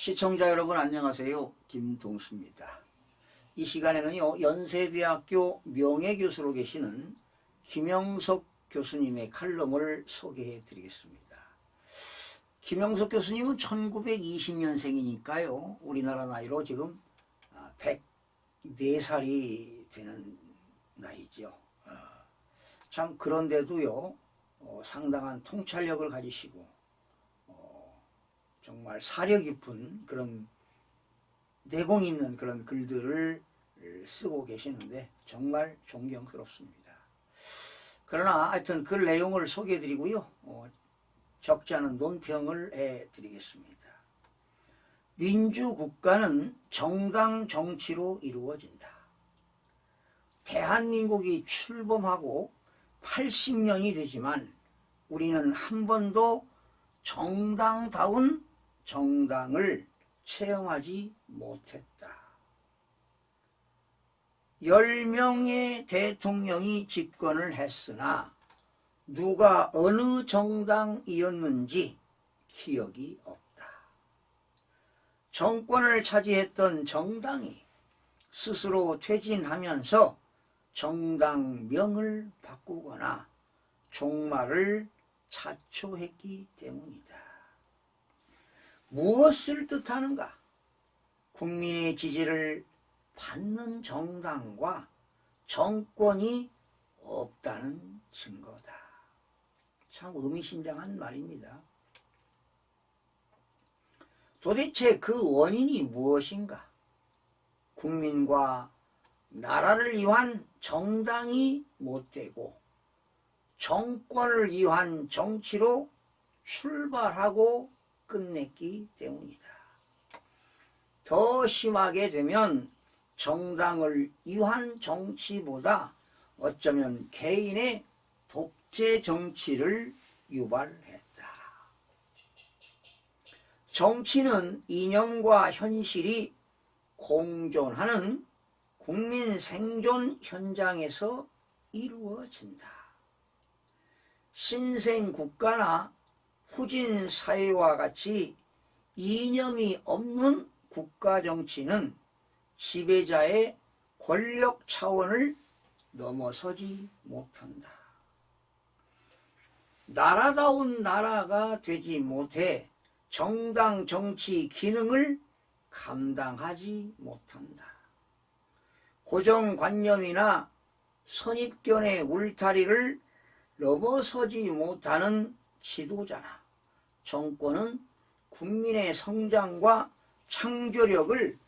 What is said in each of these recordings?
시청자 여러분 안녕하세요. 김동수입니다. 이 시간에는요, 연세대학교 명예교수로 계시는 김영석 교수님의 칼럼을 소개해 드리겠습니다. 김영석 교수님은 1920년생이니까요, 우리나라 나이로 지금 104살이 되는 나이죠. 아, 참, 그런데도요, 어, 상당한 통찰력을 가지시고, 어, 정말 사려 깊은 그런 내공 있는 그런 글들을 쓰고 계시는데 정말 존경스럽습니다. 그러나 하여튼 그 내용을 소개해 드리고요. 어, 적지 않은 논평을 해 드리겠습니다. 민주국가는 정당 정치로 이루어진다. 대한민국이 출범하고 80년이 되지만 우리는 한 번도 정당다운 정당을 체험하지 못했다. 10명의 대통령이 집권을 했으나 누가 어느 정당이었는지 기억이 없다. 정권을 차지했던 정당이 스스로 퇴진하면서 정당명을 바꾸거나 종말을 자초했기 때문이다. 무엇을 뜻하는가? 국민의 지지를 받는 정당과 정권이 없다는 증거다. 참 의미심장한 말입니다. 도대체 그 원인이 무엇인가? 국민과 나라를 위한 정당이 못되고 정권을 위한 정치로 출발하고 끝냈기 때문이다. 더 심하게 되면 정당을 위한 정치보다 어쩌면 개인의 독재 정치를 유발했다. 정치는 이념과 현실이 공존하는 국민 생존 현장에서 이루어진다. 신생 국가나 후진 사회와 같이 이념이 없는 국가 정치는 지배자의 권력 차원을 넘어서지 못한다. 나라다운 나라가 되지 못해 정당 정치 기능을 감당하지 못한다. 고정관념이나 선입견의 울타리를 넘어서지 못하는 지도자나 정권은 국민의 성장과 창조력을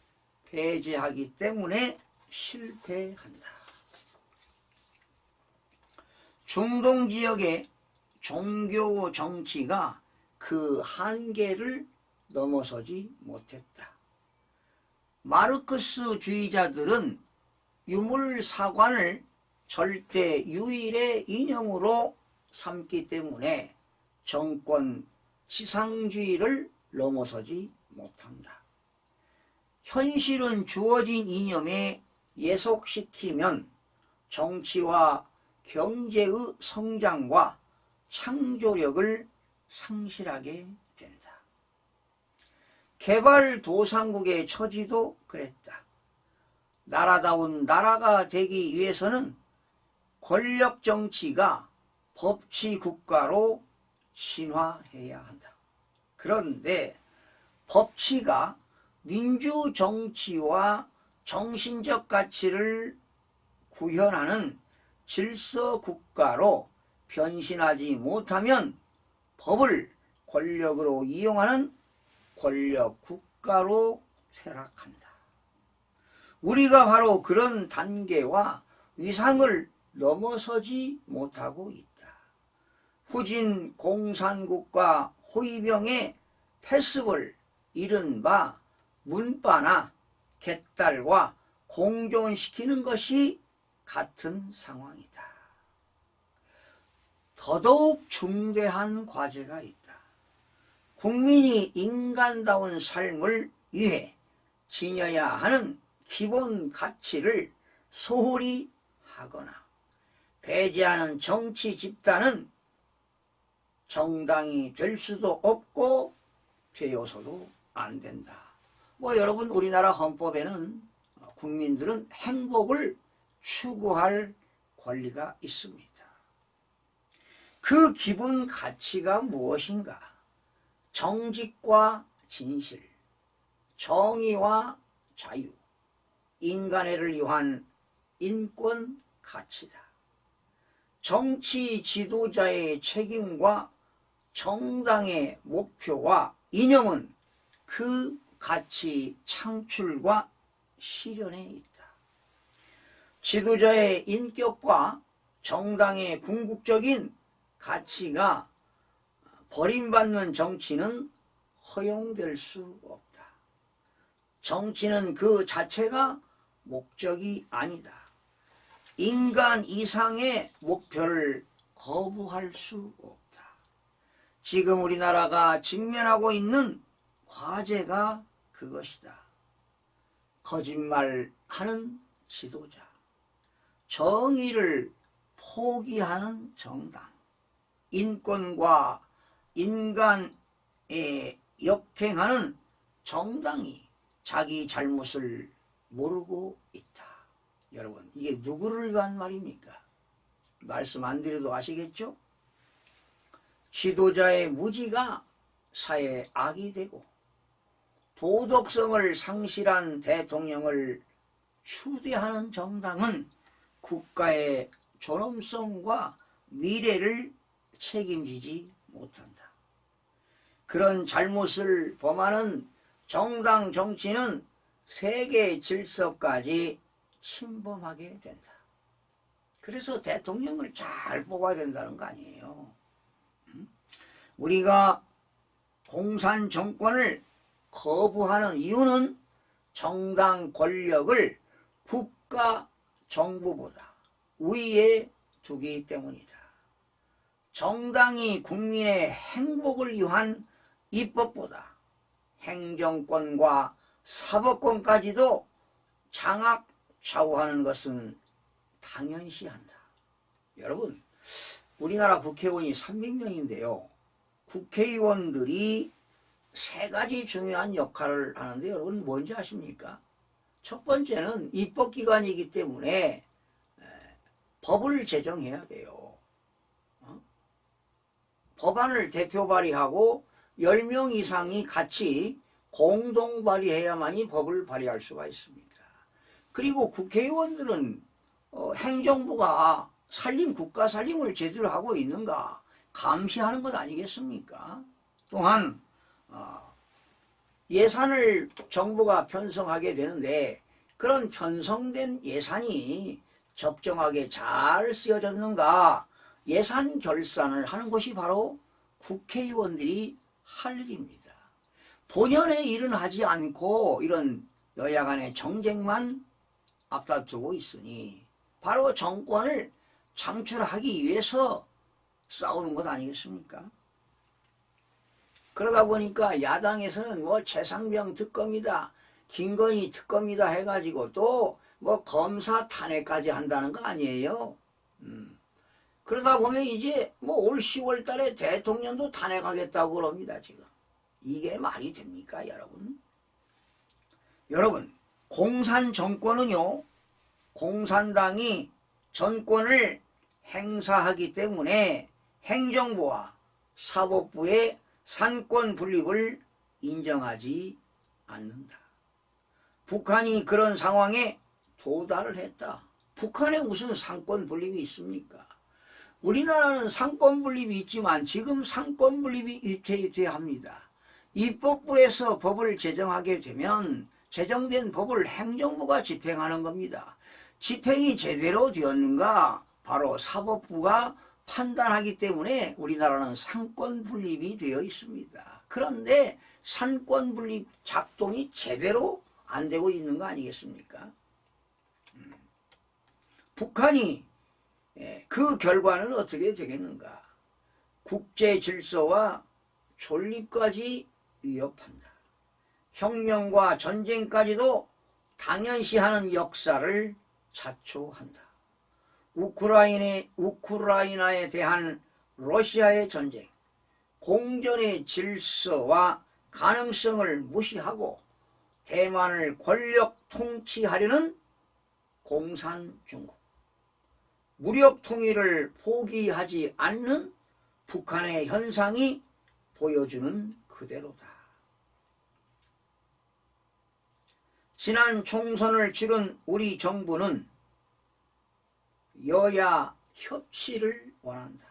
배제하기 때문에 실패한다. 중동 지역의 종교 정치가 그 한계를 넘어서지 못했다. 마르크스주의자들은 유물사관을 절대 유일의 이념으로 삼기 때문에 정권 지상주의를 넘어서지 못한다. 현실은 주어진 이념에 예속시키면 정치와 경제의 성장과 창조력을 상실하게 된다. 개발도상국의 처지도 그랬다. 나라다운 나라가 되기 위해서는 권력 정치가 법치 국가로 진화해야 한다. 그런데 법치가 민주 정치와 정신적 가치를 구현하는 질서 국가로 변신하지 못하면 법을 권력으로 이용하는 권력 국가로 쇠락한다. 우리가 바로 그런 단계와 위상을 넘어서지 못하고 있다. 후진 공산국과 호위병의 패습을 이른바 문바나 개딸과 공존시키는 것이 같은 상황이다. 더더욱 중대한 과제가 있다. 국민이 인간다운 삶을 위해 지녀야 하는 기본 가치를 소홀히 하거나 배제하는 정치 집단은 정당이 될 수도 없고 되어서도 안 된다. 뭐 여러분 우리나라 헌법에는 국민들은 행복을 추구할 권리가 있습니다. 그 기본 가치가 무엇인가? 정직과 진실, 정의와 자유, 인간애를 위한 인권 가치다. 정치 지도자의 책임과 정당의 목표와 이념은 그 가치 창출과 실현에 있다. 지도자의 인격과 정당의 궁극적인 가치가 버림받는 정치는 허용될 수 없다. 정치는 그 자체가 목적이 아니다. 인간 이상의 목표를 거부할 수 없다. 지금 우리나라가 직면하고 있는 과제가 그것이다. 거짓말하는 지도자, 정의를 포기하는 정당, 인권과 인간에 역행하는 정당이 자기 잘못을 모르고 있다. 여러분, 이게 누구를 위한 말입니까? 말씀 안 드려도 아시겠죠? 지도자의 무지가 사회에 악이 되고 도덕성을 상실한 대통령을 추대하는 정당은 국가의 존엄성과 미래를 책임지지 못한다. 그런 잘못을 범하는 정당 정치는 세계 질서까지 침범하게 된다. 그래서 대통령을 잘 뽑아야 된다는 거 아니에요. 음? 우리가 공산 정권을 거부하는 이유는 정당 권력을 국가 정부보다 위에 두기 때문이다. 정당이 국민의 행복을 위한 입법보다 행정권과 사법권까지도 장악 좌우하는 것은 당연시한다. 여러분, 우리나라 국회의원이 300명인데요. 국회의원들이 세 가지 중요한 역할을 하는데 여러분 뭔지 아십니까? 첫 번째는 입법기관이기 때문에 법을 제정해야 돼요. 어? 법안을 대표 발의하고 10명 이상이 같이 공동 발의해야만이 법을 발의할 수가 있습니다. 그리고 국회의원들은 어, 행정부가 살림 국가 살림을 제대로 하고 있는가 감시하는 것 아니겠습니까? 또한 어, 예산을 정부가 편성하게 되는데 그런 편성된 예산이 적정하게 잘 쓰여졌는가 예산 결산을 하는 것이 바로 국회의원들이 할 일입니다. 본연의 일은 하지 않고 이런 여야 간의 정쟁만 앞다투고 있으니 바로 정권을 창출하기 위해서 싸우는 것 아니겠습니까? 그러다 보니까 야당에서는 뭐 최상병 특검이다, 김건희 특검이다 해가지고 또 뭐 검사 탄핵까지 한다는 거 아니에요? 음. 그러다 보면 이제 뭐 올 10월 달에 대통령도 탄핵하겠다고 그럽니다, 지금. 이게 말이 됩니까, 여러분? 여러분, 공산 정권은요, 공산당이 전권을 행사하기 때문에 행정부와 사법부의 산권 분립을 인정하지 않는다. 북한이 그런 상황에 도달을 했다. 북한에 무슨 상권 분립이 있습니까? 우리나라는 상권 분립이 있지만 지금 상권 분립이 위태위태합니다. 입법부에서 법을 제정하게 되면 제정된 법을 행정부가 집행하는 겁니다. 집행이 제대로 되었는가? 바로 사법부가 판단하기 때문에 우리나라는 상권 분립이 되어 있습니다. 그런데 상권 분립 작동이 제대로 안 되고 있는 거 아니겠습니까? 음. 북한이 예, 그 결과는 어떻게 되겠는가? 국제 질서와 존립까지 위협한다. 혁명과 전쟁까지도 당연시하는 역사를 자초한다. 우크라이나에, 우크라이나에 대한 러시아의 전쟁, 공전의 질서와 가능성을 무시하고 대만을 권력 통치하려는 공산 중국, 무력 통일을 포기하지 않는 북한의 현상이 보여주는 그대로다. 지난 총선을 치른 우리 정부는 여야 협치를 원한다.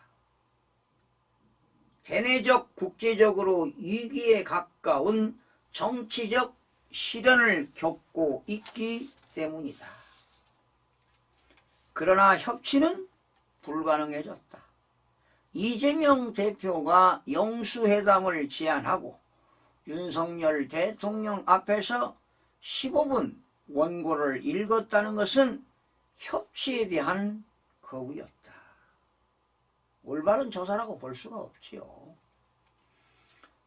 대내적 국제적으로 위기에 가까운 정치적 시련을 겪고 있기 때문이다. 그러나 협치는 불가능해졌다. 이재명 대표가 영수회담을 제안하고 윤석열 대통령 앞에서 15분 원고를 읽었다는 것은 협치에 대한 거부였다. 올바른 조사라고 볼 수가 없지요.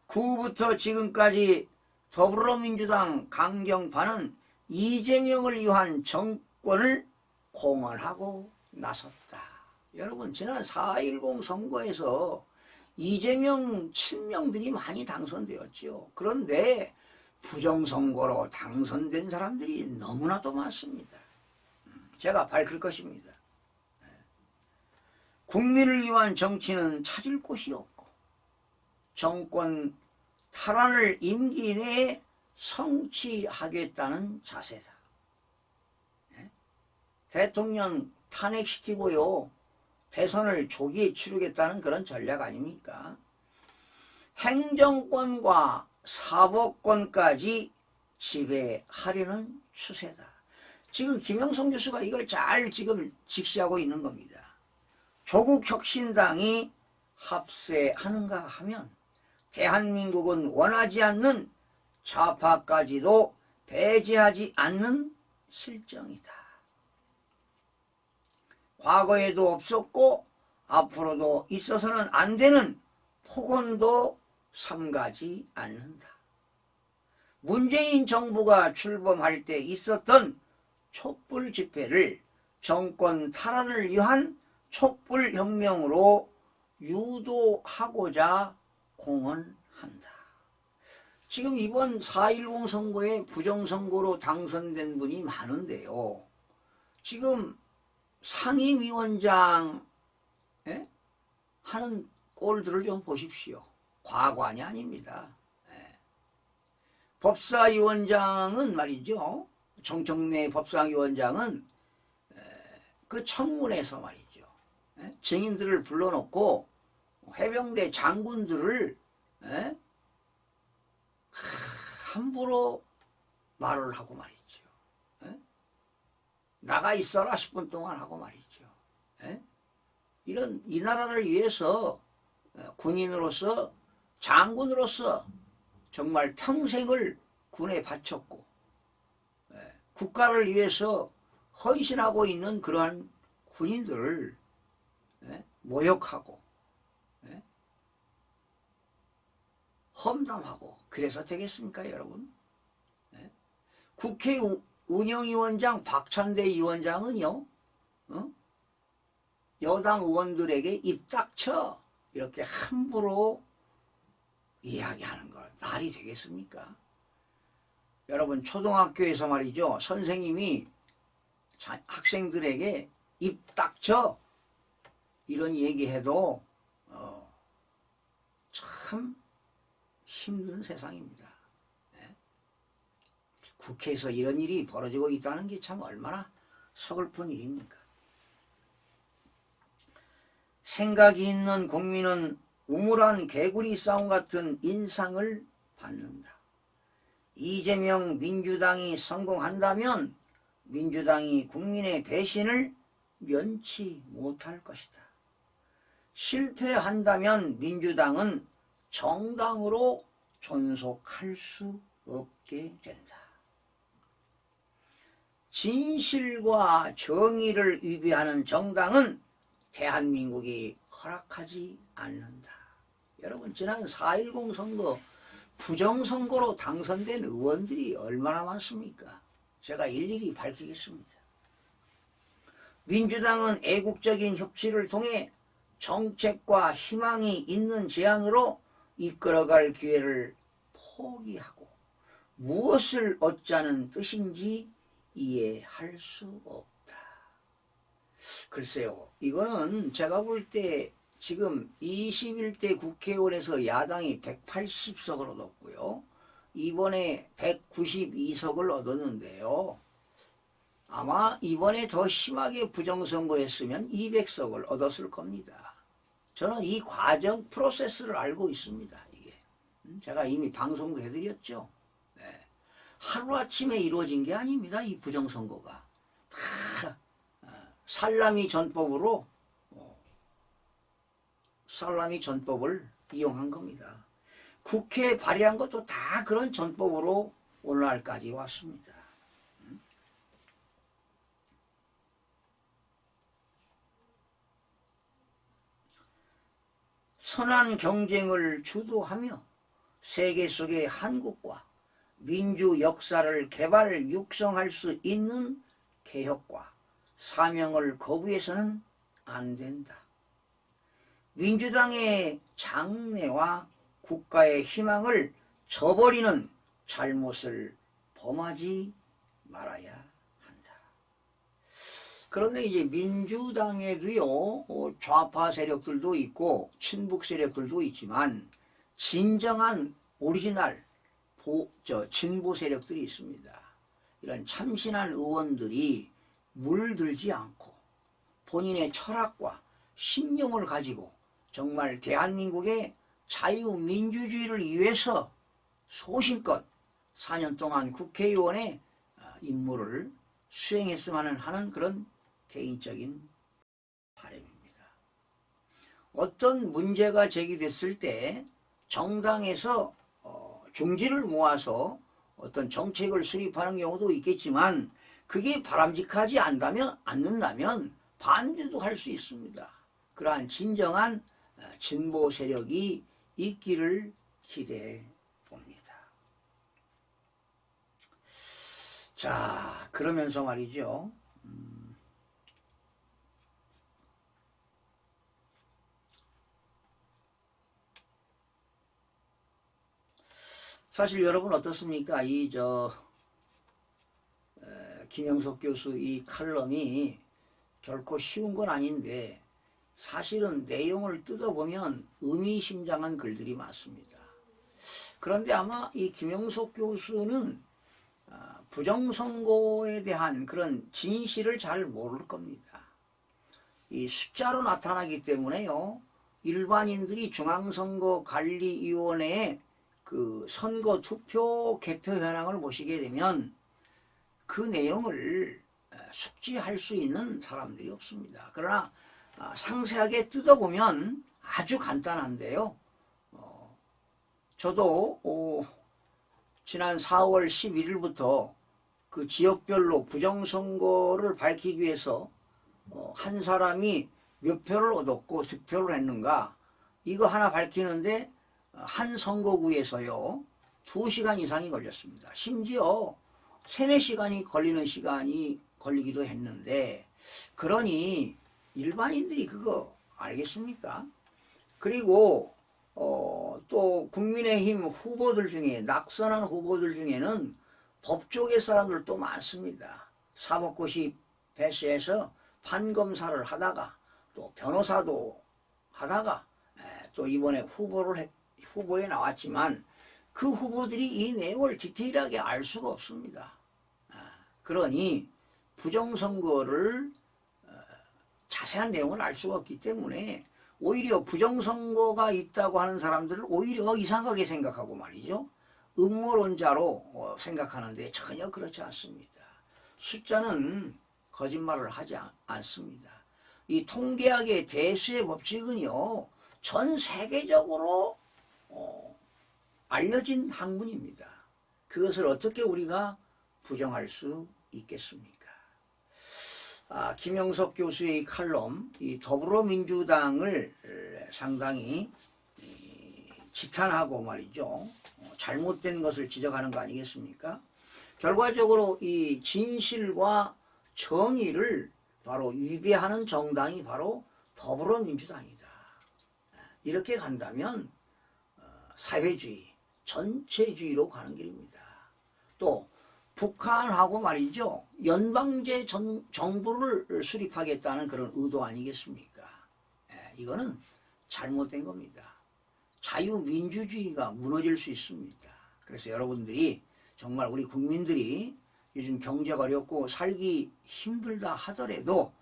구부터 지금까지 더불어민주당 강경파는 이재명을 위한 정권을 공언하고 나섰다. 여러분 지난 4.10 선거에서 이재명 친명들이 많이 당선되었죠. 그런데 부정선거로 당선된 사람들이 너무나도 많습니다. 제가 밝힐 것입니다. 국민을 위한 정치는 찾을 곳이 없고 정권 탈환을 임기 내에 성취하겠다는 자세다. 예? 대통령 탄핵시키고요. 대선을 조기에 치르겠다는 그런 전략 아닙니까? 행정권과 사법권까지 지배하려는 추세다. 지금 김영성 교수가 이걸 잘 지금 직시하고 있는 겁니다. 조국 혁신당이 합세하는가 하면 대한민국은 원하지 않는 좌파까지도 배제하지 않는 실정이다. 과거에도 없었고 앞으로도 있어서는 안 되는 폭언도 삼가지 않는다. 문재인 정부가 출범할 때 있었던 촛불 집회를 정권 탈환을 위한 촛불 혁명으로 유도하고자 공언한다. 지금 이번 4.10 선거에 부정선거로 당선된 분이 많은데요. 지금 상임위원장 예? 하는 꼴들을 좀 보십시오. 과관이 아닙니다. 예. 법사위원장은 말이죠. 정청래 법사위원장은 그 청문회에서 말이죠. 예? 증인들을 불러놓고 해병대 장군들을 에? 함부로 말을 하고 말이죠. 에? 나가 있어라 10분 동안 하고 말이죠. 에? 이런 이 나라를 위해서 군인으로서 장군으로서 정말 평생을 군에 바쳤고 국가를 위해서 헌신하고 있는 그러한 군인들을 모욕하고 험담하고 그래서 되겠습니까 여러분? 국회 운영위원장 박찬대 위원장은요 어? 여당 의원들에게 입 닥쳐 이렇게 함부로 이야기하는 걸 말이 되겠습니까? 여러분 초등학교에서 말이죠 선생님이 학생들에게 입 닥쳐 이런 얘기해도 어, 참 힘든 세상입니다. 네? 국회에서 이런 일이 벌어지고 있다는 게 참 얼마나 서글픈 일입니까? 생각이 있는 국민은 우물한 개구리 싸움 같은 인상을 받는다. 이재명 민주당이 성공한다면 민주당이 국민의 배신을 면치 못할 것이다. 실패한다면 민주당은 정당으로 존속할 수 없게 된다. 진실과 정의를 위배하는 정당은 대한민국이 허락하지 않는다. 여러분 지난 4.10 선거 부정선거로 당선된 의원들이 얼마나 많습니까? 제가 일일이 밝히겠습니다. 민주당은 애국적인 협치를 통해 정책과 희망이 있는 제안으로 이끌어갈 기회를 포기하고 무엇을 얻자는 뜻인지 이해할 수 없다. 글쎄요, 이거는 제가 볼 때 지금 21대 국회의원에서 야당이 180석을 얻었고요. 이번에 192석을 얻었는데요. 아마 이번에 더 심하게 부정선거했으면 200석을 얻었을 겁니다. 저는 이 과정 프로세스를 알고 있습니다. 이게 음, 제가 이미 방송도 해드렸죠. 네. 하루아침에 이루어진 게 아닙니다. 이 부정선거가 다 어, 살라미 전법으로 어, 살라미 전법을 이용한 겁니다. 국회에 발의한 것도 다 그런 전법으로 오늘날까지 왔습니다. 선한 경쟁을 주도하며 세계 속의 한국과 민주 역사를 개발 육성할 수 있는 개혁과 사명을 거부해서는 안 된다. 민주당의 장래와 국가의 희망을 저버리는 잘못을 범하지 말아야 한다. 그런데 이제 민주당에도요 어, 좌파 세력들도 있고 친북 세력들도 있지만 진정한 오리지널 보, 저 진보 세력들이 있습니다. 이런 참신한 의원들이 물들지 않고 본인의 철학과 신념을 가지고 정말 대한민국의 자유민주주의를 위해서 소신껏 4년 동안 국회의원의 아, 임무를 수행했으면 하는 그런 개인적인 바람입니다. 어떤 문제가 제기됐을 때 정당에서 어, 중지를 모아서 어떤 정책을 수립하는 경우도 있겠지만 그게 바람직하지 않다면 않는다면 반대도 할 수 있습니다. 그러한 진정한 어, 진보 세력이 있기를 기대해 봅니다. 자, 그러면서 말이죠. 음, 사실 여러분 어떻습니까? 이 저 김영석 교수 이 칼럼이 결코 쉬운 건 아닌데 사실은 내용을 뜯어보면 의미심장한 글들이 많습니다. 그런데 아마 이 김영석 교수는 아, 부정선거에 대한 그런 진실을 잘 모를 겁니다. 이 숫자로 나타나기 때문에요. 일반인들이 중앙선거관리위원회에 그 선거 투표 개표 현황을 보시게 되면 그 내용을 숙지할 수 있는 사람들이 없습니다. 그러나 아, 상세하게 뜯어보면 아주 간단한데요. 어, 저도 어, 지난 4월 11일부터 그 지역별로 부정선거를 밝히기 위해서 어, 한 사람이 몇 표를 얻었고 득표를 했는가 이거 하나 밝히는데 한 선거구에서요 2시간 이상이 걸렸습니다. 심지어 3, 4시간이 걸리는 시간이 걸리기도 했는데 그러니 일반인들이 그거 알겠습니까? 그리고 어, 또 국민의힘 후보들 중에 낙선한 후보들 중에는 법조계 사람들도 많습니다. 사법고시 배스에서 판검사를 하다가 또 변호사도 하다가 에, 또 이번에 후보를 해, 후보에 나왔지만 그 후보들이 이 내용을 디테일하게 알 수가 없습니다. 아, 그러니 부정선거를 자세한 내용을 알 수가 없기 때문에 오히려 부정선거가 있다고 하는 사람들을 오히려 이상하게 생각하고 말이죠. 음모론자로 어, 생각하는데 전혀 그렇지 않습니다. 숫자는 거짓말을 하지 않습니다. 이 통계학의 대수의 법칙은요, 전 세계적으로 어, 알려진 학문입니다. 그것을 어떻게 우리가 부정할 수 있겠습니까? 아, 김영석 교수의 칼럼, 이 더불어민주당을 상당히 지탄하고 말이죠. 어, 잘못된 것을 지적하는 거 아니겠습니까? 결과적으로 이 진실과 정의를 바로 위배하는 정당이 바로 더불어민주당이다. 이렇게 간다면 어, 사회주의, 전체주의로 가는 길입니다. 또 북한하고 말이죠. 연방제 전, 정부를 수립하겠다는 그런 의도 아니겠습니까? 예, 이거는 잘못된 겁니다. 자유민주주의가 무너질 수 있습니다. 그래서 여러분들이 정말 우리 국민들이 요즘 경제가 어렵고 살기 힘들다 하더라도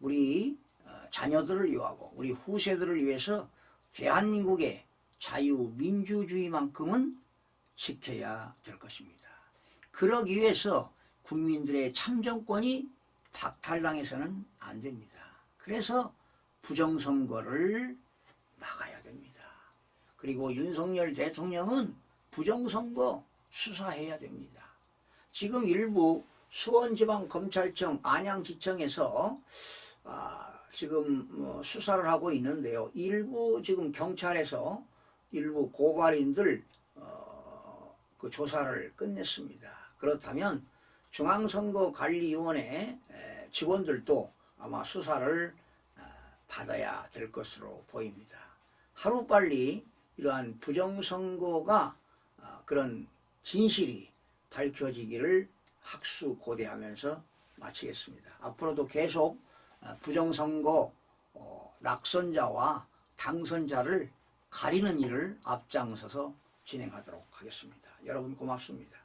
우리 어, 자녀들을 위하고 우리 후세들을 위해서 대한민국의 자유민주주의만큼은 지켜야 될 것입니다. 그러기 위해서 국민들의 참정권이 박탈당해서는 안 됩니다. 그래서 부정선거를 막아야 됩니다. 그리고 윤석열 대통령은 부정선거 수사해야 됩니다. 지금 일부 수원지방검찰청 안양지청에서 아, 지금 뭐 수사를 하고 있는데요. 일부 지금 경찰에서 일부 고발인들 어, 그 조사를 끝냈습니다. 그렇다면 중앙선거관리위원회 에, 직원들도 아마 수사를 아, 받아야 될 것으로 보입니다. 하루빨리 이러한 부정선거가 아, 그런 진실이 밝혀지기를 학수고대하면서 마치겠습니다. 앞으로도 계속 아, 부정선거 어, 낙선자와 당선자를 가리는 일을 앞장서서 진행하도록 하겠습니다. 여러분 고맙습니다.